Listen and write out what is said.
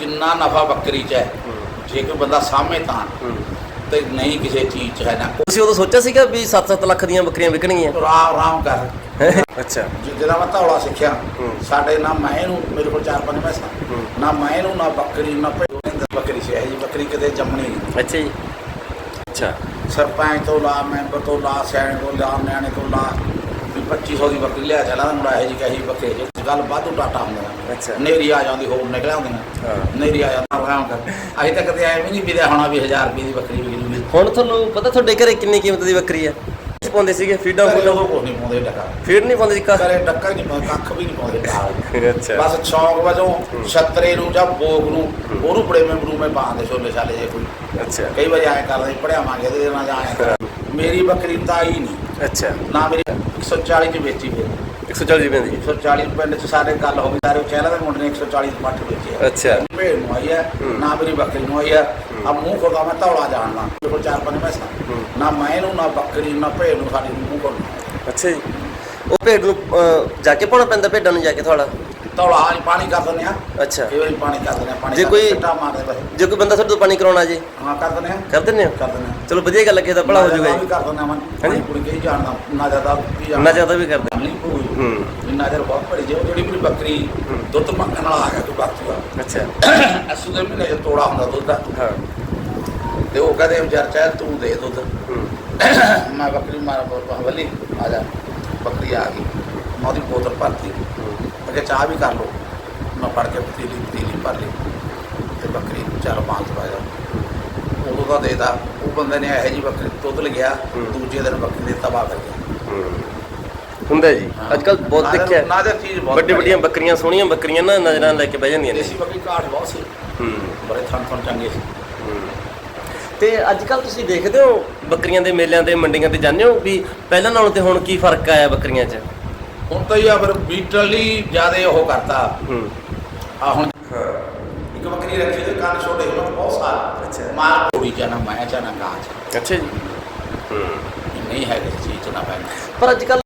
ਜਿੰਨਾ ਨਫਾ ਬੱਕਰੀ 'ਚ ਹੈ ਜੇ ਕੋਈ ਬੰਦਾ ਸਾਹਮਣੇ ਤਾਂ ਤੇ ਨਹੀਂ ਕਿਸੇ ਚੀਜ਼ 'ਚ ਹੈ ਨਾ। ਤੁਸੀਂ ਉਦੋਂ ਸੋਚਿਆ ਸੀਗਾ ਵੀ 7-7 ਲੱਖ ਦੀਆਂ ਬੱਕਰੀਆਂ ਵਿਕਣਗੀਆਂ? ਆਰਾਮ ਆਰਾਮ ਕਰ। ਅੱਛਾ। ਜਿੱਦਾਂ ਮੈਂ ਧੌਲਾ ਸਿੱਖਿਆ। ਸਾਡੇ ਨਾ ਮੈਂ ਨੂੰ ਮੇਰੇ ਕੋਲ ਚਾਰ ਪੰਜ ਮੈਸਾਂ। ਨਾ ਮੈਂ ਨੂੰ ਨਾ ਬੱਕਰੀ ਨਾ ਭੇਡ ਬੱਕਰੀ ਸੀ। ਇਹ ਜੀ ਬੱਕਰੀ ਕਿਤੇ ਜੰਮਣੀ ਨਹੀਂ। ਅੱਛਾ ਜੀ। ਅੱਛਾ। ਸਰਪੰਚ ਤੋਂ ਲਾ ਮੈਂਬਰ ਤੋਂ ਲਾ ਸਿਆਣੇ ਤੋਂ ਲਾ ਨਿਆਣੇ ਤੋਂ ਲਾ। 2500 ਦੀ ਬੱਕਰੀ ਲਿਆ ਚਲਾ ਮੁੰਡਾ ਇਹ ਜੀ ਕਹੀ ਬੱਕਰੀ ਜੀ ਗੱਲ ਵਾਧੂ ਟਾਟਾ ਹੁੰਦਾ। ਅੱਛਾ। ਨੇਰੀ ਆ ਜਾਂਦੀ ਹੋਰ ਨਿਕਲ ਆਉਂਦੀਆਂ ਹਾਂ। ਨੇਰੀ ਆ ਜਾਂਦਾ ਆਰਾਮ ਕਰ। ਅਜੇ ਤੱਕ ਤੇ ਐਵੇਂ ਨਹੀਂ ਵਿਦਿਆ ਹੋਣਾ ਵੀ 1000 ਰੁਪਏ ਦੀ ਬੱਕਰੀ ਵਿਕਦੀ ਹੁਣ ਤੁਹਾਨੂੰ ਪਤਾ ਤੁਹਾਡੇ ਘਰੇ ਕਿੰਨੀ ਕੀਮਤ ਦੀ ਬੱਕਰੀ ਆ? ਪਾਉਂਦੇ ਸੀਗੇ ਫੀਡਾਂ ਫੂਡਾਂ? ਉਹ ਕੁਛ ਨਹੀਂ ਪਾਉਂਦੇ ਡੱਕਾ। ਫੀਡ ਨਹੀਂ ਪਾਉਂਦੇ ਸੀ ਕਾ ਕਰੇ ਡੱਕਾ ਹੀ ਨਹੀਂ ਪਾਉਂਦੇ ਕੱਖ ਵੀ ਨਹੀਂ ਪਾਉਂਦੇ ਅੱਛਾ। ਬਸ ਸ਼ੌਂਕ ਵਜੋਂ ਛਤਰੇ ਨੂੰ ਜਾਂ ਭੋਗ ਨੂੰ ਉਹਨੂੰ ਬੜੇ ਮੈਂ ਬਰੂ ਮੈਂ ਪਾਉਂਦੇ ਛੋਲੇ ਛਾਲੇ ਜੇ ਕੋਈ। ਅੱਛਾ। ਕਈ ਵਾਰੀ ਐਂ ਕਰਦੇ ਪੜਿਆਵਾਂਗੇ ਇਹਦੇ ਨਾਲ ਜਾਂ ਐਂ ਮੇਰੀ ਬੱਕਰੀ ਤਾਂ ਹੀ ਨਹੀਂ। ਅੱਛਾ। ਨਾ ਮੇਰੀ 140 ਚ ਵੇਚੀ ਫਿਰ 140 ਰੁਪਏ ਦੀ। 140 ਪਿੰਡ ਚ ਸਾਰੇ ਗੱਲ ਹੋ ਗਈ। ਸਾਰੇ ਚਹਿਲਾ ਦੇ ਮੁੰਡੇ ਨੇ 140 ਪੱਠ ਵੇਚੇ ਆ। ਅੱਛਾ। ਭੇਡ ਨੂੰ ਆਈ ਹੈ। ਨਾ ਮੇਰੀ ਬੱਕਰੀ ਨੂੰ ਆਈ ਹੈ। ਆ ਮੂੰਹ ਖੋਦਾ ਮੈਂ ਧੌਲਾ ਜਾਣਦਾ ਮੇਰੇ ਕੋਲ ਚਾਰ ਪੰਜ ਮੈਸਾਂ। ਨਾ ਮੈਂ ਨੂੰ ਨਾ ਬੱਕਰੀ ਨੂੰ ਭੇਡ ਨੂੰ ਸਾਡੀ ਨੂੰ ਮੂੰਹ ਖੋਦਾ ਅੱਛਾ ਜੀ। ਉਹ ਭੇਡ ਨੂੰ ਅਹ, ਜਾ ਕੇ ਪਾਉਣਾ ਪੈਂਦਾ ਭੇਡਾਂ ਨੂੰ ਜਾ ਕੇ ਤੁਹਾਡਾ? ਧੌਲਾ ਹਾਂ ਪਾਣੀ ਕਰ ਦਿੰਦੇ ਆ ਅੱਛਾ। ਕਈ ਵਾਰੀ ਪਾਣੀ ਕਰ ਦਿੰਦੇ ਆ ਪਾਣੀ ਜੇ ਕਰਕੇ ਕੋਈ- ਸਿੱਟਾ ਮਾਰਦੇ ਬਸ ਜੇ ਕੋਈ ਬੰਦਾ ਤੁਹਾਡੇ ਤੋਂ ਪਾਣੀ ਕਰਾਉਣਾ ਜੇ? ਹਾਂ ਕਰ ਦਿੰਦੇ ਆ ਕਰ ਦਿੰਦੇ ਹੋ? ਕਰ ਦਿੰਦੇ ਆ ਚਲੋ ਵਧੀਆ ਗੱਲ ਹੈ, ਕਿਸੇ ਦਾ ਭਲਾ ਹੋ ਜਾਊਗਾ ਜੀ। ਕਰ ਦਿੰਦੇ ਆ ਮਨ। ਹਾਂਜੀ। ਕੁੜੀ ਕਹੀ ਜਾਣਦਾ ਨਾ ਜ਼ਿਆਦਾ ਵੀ ਜਾਣਦਾ ਨਾ ਜ਼ਿਆਦਾ ਵੀ ਕਰਦੇ ਨਹੀਂ ਕੋਈ ਹੂੰ। ਇੰਨਾ ਚਿਰ ਬਹੁਤ ਭੜੀ ਜੇ ਉਹ ਜਿਹੜੀ ਮੇਰੀ ਬੱਕਰੀ ਹੂੰ। ਦੁੱਧ ਮੰਗਣ ਵਾਲਾ ਆ ਗਿਆ ਤੂੰ ਬਾਕੀ ਅੱਛਾ। ਅਸੂ ਦੇ ਮਹੀਨੇ 'ਚ ਤੋੜਾ ਹੁੰਦਾ ਦੁੱਧ ਦਾ। ਹਾਂ। ਤੇ ਉਹ ਕਹਿੰਦੇ ਵਿਚਾਰ ਚਾਹ ਤੂੰ ਦੇ ਦੁੱਧ। ਹੂੰ। ਮੈਂ ਬੱਕਰੀ ਮਾਰ ਬੱਲੀ ਆ ਜਾ। ਬੱਕਰੀ ਆ ਗਈ। ਮੈਂ ਉਹਦੀ ਬੋਤਲ ਭਰਤੀ ਮੈਂ ਕਿਹਾ ਚਾਹ ਵੀ ਕਰ ਲਓ। ਮੈਂ ਫੜ ਕੇ ਪਤੀਲੀ ਪਤੀਲੀ ਭਰ ਲਈ ਤੇ ਬੱਕਰੀ ਨੂੰ ਚਾਰ ਪੰਜ ਪਾਇਆ ਉਦੋਂ ਦਾ ਦੇਦਾ ਉਹ ਬੰਦੇ ਨੇ ਇਹੋ ਜੀ ਬੱਕਰੀ ਦੁੱਧ ਲਿਆ। ਦੂਜੇ ਦਿਨ ਬੱਕਰੀ ਦੇ ਤਬਾਹ ਕਰ ਗਿਆ ਹੁੰਦਾ ਜੀ। ਅੱਜ ਕੱਲ ਬਹੁਤ ਦੇਖਿਆ ਨਾਜ਼ਰ ਚੀਜ਼ ਬਹੁਤ ਵੱਡੀ ਵੱਡੀਆਂ ਬੱਕਰੀਆਂ ਸੋਹਣੀਆਂ ਬੱਕਰੀਆਂ ਨਾ ਨਜ਼ਰਾਂ ਲੈ ਕੇ ਬਹਿ ਜਾਂਦੀਆਂ ਨੇ। ਦੇਸੀ ਬੱਕਰੀ ਕਾਠ ਬਹੁਤ ਸੀ। ਹੂੰ। ਬੜੇ ਥਣ ਥਣ ਚੰਗੇ ਸੀ। ਹੂੰ। ਤੇ ਅੱਜ ਕੱਲ ਤੁਸੀਂ ਦੇਖਦੇ ਹੋ ਬੱਕਰੀਆਂ ਦੇ ਮੇਲਿਆਂ ਤੇ ਮੰਡੀਆਂ ਤੇ ਜਾਂਦੇ ਹੋ ਵੀ ਪਹਿਲਾਂ ਨਾਲੋਂ ਤੇ ਹੁਣ ਕੀ ਫ਼ਰਕ ਆਇਆ ਬੱਕਰੀਆਂ 'ਚ? ਹੁਣ ਤਾਂ ਹੀ ਆ ਫਿਰ ਬੀਟਲ ਹੀ ਜ਼ਿਆਦਾ ਉਹ ਕਰਤਾ। ਹੂੰ। ਆ ਹੁਣ ਇੱਕ ਬੱਕਰੀ ਰੱਖੀ ਤੇ ਕੰਨ ਛੋਟੇ ਬਹੁਤ ਸਾਰਾ ਅੱਛਾ। ਮਾਰ ਕੋੜੀ ਚਾਨਾ ਮੈਂ ਚਾਨਾ ਗਾਂ ਚ ਅੱਛਾ ਜੀ। ਹੂੰ ਨਹੀਂ ਹੈ ਕਿਸੇ ਚੀਜ਼ ਚ ਨਾ ਪੈਣਾ ਪਰ ਅੱਜ ਕੱਲ